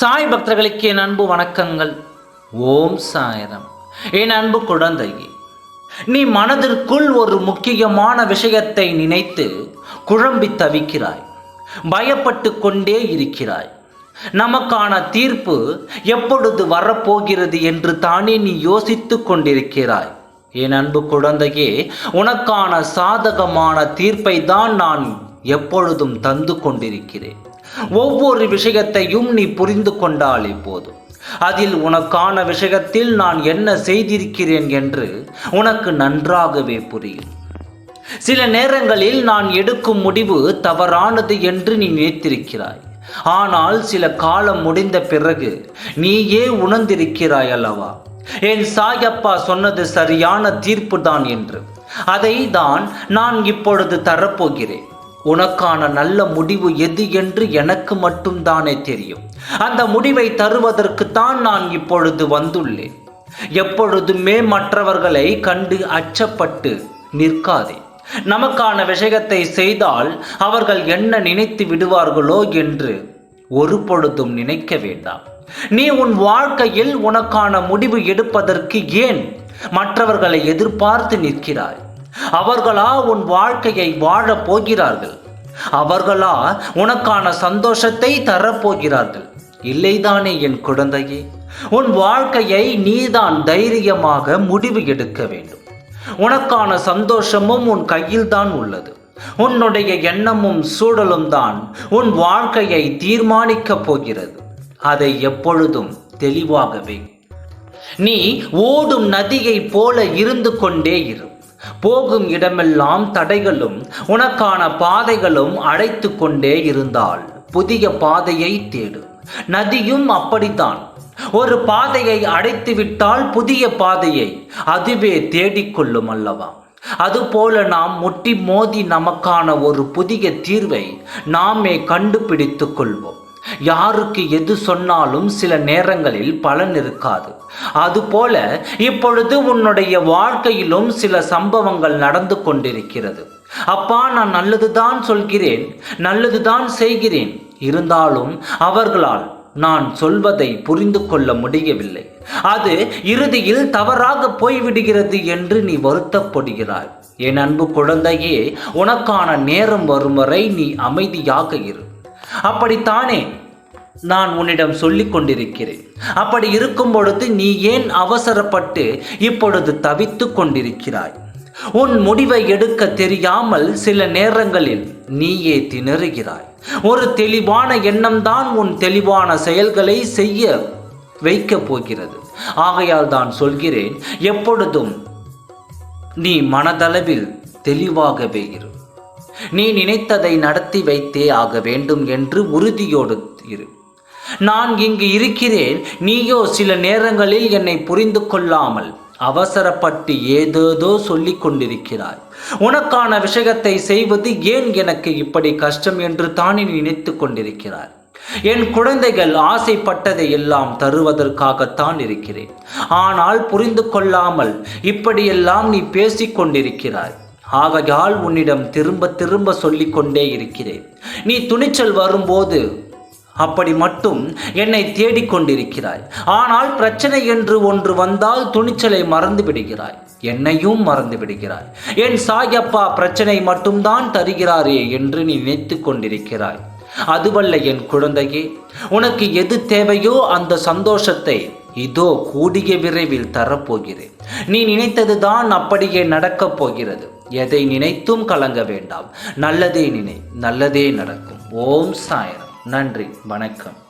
சாய் பக்தர்களுக்கு என் அன்பு வணக்கங்கள். ஓம் சாயரம். என் அன்பு குழந்தையே நீ மனதிற்குள் ஒரு முக்கியமான விஷயத்தை நினைத்து குழம்பி தவிக்கிறாய். பயப்பட்டு கொண்டே இருக்கிறாய். நமக்கான தீர்ப்பு எப்பொழுது வரப்போகிறது என்று தானே நீ யோசித்து கொண்டிருக்கிறாய். என் அன்பு குழந்தையே உனக்கான சாதகமான தீர்ப்பை தான் நான் எப்பொழுதும் தந்து கொண்டிருக்கிறேன். ஒவ்வொரு விஷயத்தையும் நீ புரிந்து கொண்டாலே போதும் அதில் உனக்கான விஷயத்தில் நான் என்ன செய்திருக்கிறேன் என்று உனக்கு நன்றாகவே புரியும். சில நேரங்களில் நான் எடுக்கும் முடிவு தவறானது என்று நீ நினைத்திருக்கிறாய். ஆனால் சில காலம் முடிந்த பிறகு நீயே உணர்ந்திருக்கிறாய் அல்லவா? என் சாயப்பா சொன்னது சரியான தீர்ப்பு தான் என்று. அதை தான் நான் இப்பொழுது தரப்போகிறேன். உனக்கான நல்ல முடிவு எது என்று எனக்கு மட்டும்தானே தெரியும். அந்த முடிவை தருவதற்குத்தான் நான் இப்பொழுது வந்துள்ளேன். எப்பொழுதுமே மற்றவர்களை கண்டு அச்சப்பட்டு நிற்காதே. நமக்கான விஷயத்தை செய்தால் அவர்கள் என்ன நினைத்து விடுவார்களோ என்று ஒரு பொழுதும் நினைக்க வேண்டாம். நீ உன் வாழ்க்கையில் உனக்கான முடிவு எடுப்பதற்கு ஏன் மற்றவர்களை எதிர்பார்த்து நிற்கிறாய்? அவர்களா உன் வாழ்க்கையை வாழப் போகிறார்கள். அவர்களா உனக்கான சந்தோஷத்தை தரப்போகிறார்கள் இல்லைதானே என் குழந்தையே? உன் வாழ்க்கையை நீதான் தைரியமாக முடிவு எடுக்க வேண்டும். உனக்கான சந்தோஷமும் உன் கையில்தான் உள்ளது. உன்னுடைய எண்ணமும் சூழலும் தான் உன் வாழ்க்கையை தீர்மானிக்கப் போகிறது. அதை எப்பொழுதும் தெளிவாகவே நீ ஓடும் நதியைப் போல இருந்து கொண்டே இரு. போகும் இடமெல்லாம் தடைகளும் உனக்கான பாதைகளும் அழைத்து கொண்டே இருந்தால் புதிய பாதையை தேடு. நதியும் அப்படித்தான். ஒரு பாதையை அடைத்து விட்டால் புதிய பாதையை அதுவே தேடிக்கொள்ளும் அல்லவா? அதுபோல நாம் முட்டி மோதி நமக்கான ஒரு புதிய தீர்வை நாமே கண்டுபிடித்துக் கொள்வோம். யாருக்கு எது சொன்னாலும் சில நேரங்களில் பலன் இருக்காது. அதுபோல இப்பொழுது உன்னுடைய வாழ்க்கையிலும் சில சம்பவங்கள் நடந்து கொண்டிருக்கிறது. அப்பா நான் நல்லதுதான் சொல்கிறேன் நல்லதுதான் செய்கிறேன். இருந்தாலும் அவர்களால் நான் சொல்வதை புரிந்து கொள்ள முடியவில்லை. அது இறுதியில் தவறாக போய்விடுகிறது என்று நீ வருத்தப்படுகிறாய். என் அன்பு குழந்தையே உனக்கான நேரம் வரும் வரை நீ அமைதியாக இரு. அப்படித்தானே நான் உன்னிடம் சொல்லிக் கொண்டிருக்கிறேன். அப்படி இருக்கும் பொழுது நீ ஏன் அவசரப்பட்டு இப்பொழுது தவித்து கொண்டிருக்கிறாய்? உன் முடிவை எடுக்க தெரியாமல் சில நேரங்களில் நீயே திணறுகிறாய். ஒரு தெளிவான எண்ணம்தான் உன் தெளிவான செயல்களை செய்ய வைக்கப் போகிறது. ஆகையால் தான் சொல்கிறேன் எப்பொழுதும் நீ மனதளவில் தெளிவாகவே இரு. நீ நினைத்ததை நடத்தி வைத்தே ஆக வேண்டும் என்று உறுதியோடு இரு. நான் இங்கு இருக்கிறேன் நீயோ சில நேரங்களில் என்னை புரிந்து கொள்ளாமல் அவசரப்பட்டு ஏதேதோ சொல்லி கொண்டிருக்கிறாய். உனக்கான விஷயத்தை செய்வது ஏன் எனக்கு இப்படி கஷ்டம் என்று தானே நினைத்து கொண்டிருக்கிறாய்? என் குழந்தைகள் ஆசைப்பட்டதை எல்லாம் தருவதற்காகத்தான் இருக்கிறேன். ஆனால் புரிந்து கொள்ளாமல் இப்படியெல்லாம் நீ பேசிக் கொண்டிருக்கிறாய். ஆகையால் உன்னிடம் திரும்ப திரும்ப சொல்லிக்கொண்டே இருக்கிறேன். நீ துணிச்சல் வரும்போது அப்படி மட்டும் என்னை தேடிக்கொண்டிருக்கிறாய். ஆனால் பிரச்சனை என்று ஒன்று வந்தால் துணிச்சலை மறந்து விடுகிறாய். என்னையும் மறந்து விடுகிறாய். என் சாயப்பா பிரச்சனை மட்டும்தான் தருகிறாரே என்று நீ நினைத்து கொண்டிருக்கிறாய். அதுவல்ல என் குழந்தையே உனக்கு எது தேவையோ அந்த சந்தோஷத்தை இதோ கூடிய விரைவில் தரப்போகிறேன். நீ நினைத்ததுதான் அப்படியே நடக்கப் போகிறது. எதை நினைத்தும் கலங்க வேண்டாம். நல்லதே நினை நல்லதே நடக்கும். ஓம் சாயரம். நன்றி வணக்கம்.